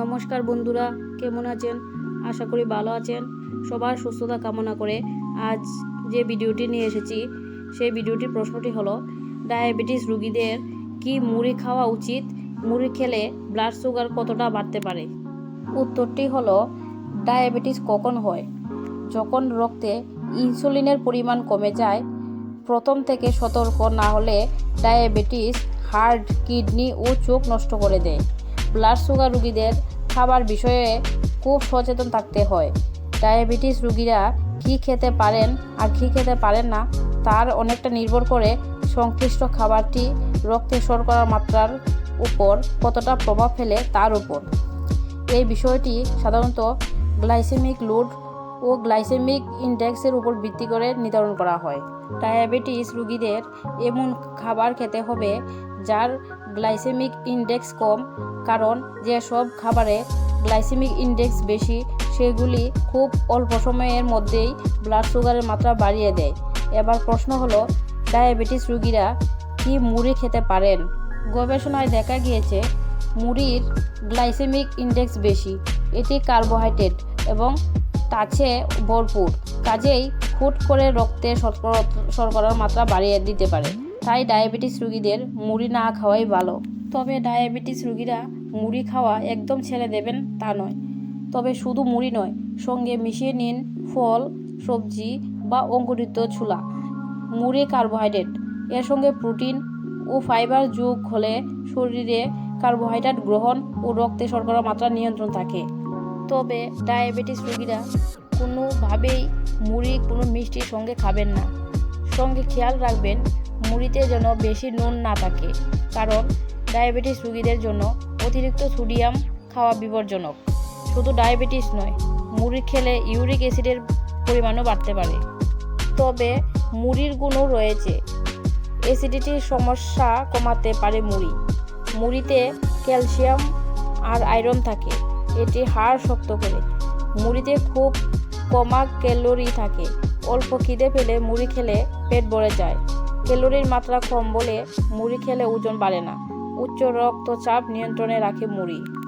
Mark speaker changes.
Speaker 1: নমস্কার বন্ধুরা, কেমন আছেন? আশা করি ভালো আছেন। সবার সুস্থতা কামনা করে আজ যে ভিডিওটি নিয়ে এসেছি, সেই ভিডিওটির প্রশ্নটি হলো, ডায়াবেটিস রুগীদের কি মুড়ি খাওয়া উচিত? মুড়ি খেলে ব্লাড সুগার কতটা বাড়তে পারে? উত্তরটি হলো, ডায়াবেটিস কখন হয়? যখন রক্তে ইনসুলিনের পরিমাণ কমে যায়, প্রথম থেকে সতর্ক না হলে ডায়াবেটিস হার্ট কিডনি ও চোখ নষ্ট করে দেয়। ব্লাড সুগার রুগীদের খাবার বিষয়ে খুব সচেতন থাকতে হয়। ডায়াবেটিস রুগীরা কী খেতে পারেন আর কী খেতে পারেন না, তার অনেকটা নির্ভর করে সংশ্লিষ্ট খাবারটি রক্তে শর্করার মাত্রার উপর কতটা প্রভাব ফেলে তার উপর। এই বিষয়টি সাধারণত গ্লাইসেমিক লোড ও গ্লাইসেমিক ইন্ডেক্সের উপর ভিত্তি করে নির্ধারণ করা হয়। ডায়াবেটিস রুগীদের এমন খাবার খেতে হবে যার গ্লাইসেমিক ইন্ডেক্স কম, কারণ যেসব খাবারে গ্লাইসেমিক ইন্ডেক্স বেশি, সেগুলি খুব অল্প সময়ের মধ্যেই ব্লাড সুগারের মাত্রা বাড়িয়ে দেয়। এবার প্রশ্ন হলো, ডায়াবেটিস রুগীরা কি মুড়ি খেতে পারেন? গবেষণায় দেখা গিয়েছে, মুড়ির গ্লাইসেমিক ইন্ডেক্স বেশি, এটি কার্বোহাইড্রেট এবং তাছে ভরপুর। কাজেই হুট করে রক্তে শর্করা, শর্করার মাত্রা বাড়িয়ে দিতে পারে। তাই ডায়াবেটিস রুগীদের মুড়ি না খাওয়াই ভালো। তবে ডায়াবেটিস রুগীরা মুড়ি খাওয়া একদম ছেড়ে দেবেন তা নয়। তবে শুধু মুড়ি নয়, সঙ্গে মিশিয়ে নিন ফল, সবজি বা অঙ্কুরিত ছোলা। মুড়ি কার্বোহাইড্রেট। এর সঙ্গে প্রোটিন ও ফাইবার যোগ হলে শরীরে কার্বোহাইড্রেট গ্রহণ ও রক্তে শর্করার মাত্রা নিয়ন্ত্রণ থাকে। তবে ডায়াবেটিস রোগীরা কোনোভাবেই মুড়ি, কোনো মিষ্টির সঙ্গে খাবেন না। সঙ্গে খেয়াল রাখবেন, মুড়িতে যেন বেশি নুন না থাকে, কারণ ডায়াবেটিস রোগীদের জন্য অতিরিক্ত সোডিয়াম খাওয়া বিপজ্জনক। শুধু ডায়াবেটিস নয়, মুড়ি খেলে ইউরিক অ্যাসিডের পরিমাণও বাড়তে পারে। তবে মুড়ির গুণও রয়েছে। অ্যাসিডিটির সমস্যা কমাতে পারে মুড়ি। মুড়িতে ক্যালসিয়াম আর আয়রন থাকে, এটি হাড় শক্ত করে। মুড়িতে খুব কমা ক্যালোরি থাকে। অল্প খিদে পেলে মুড়ি খেলে পেট ভরে যায়। ক্যালোরির মাত্রা কম বলে মুড়ি খেলে ওজন বাড়ে না। উচ্চ রক্তচাপ নিয়ন্ত্রণে রাখে মুড়ি।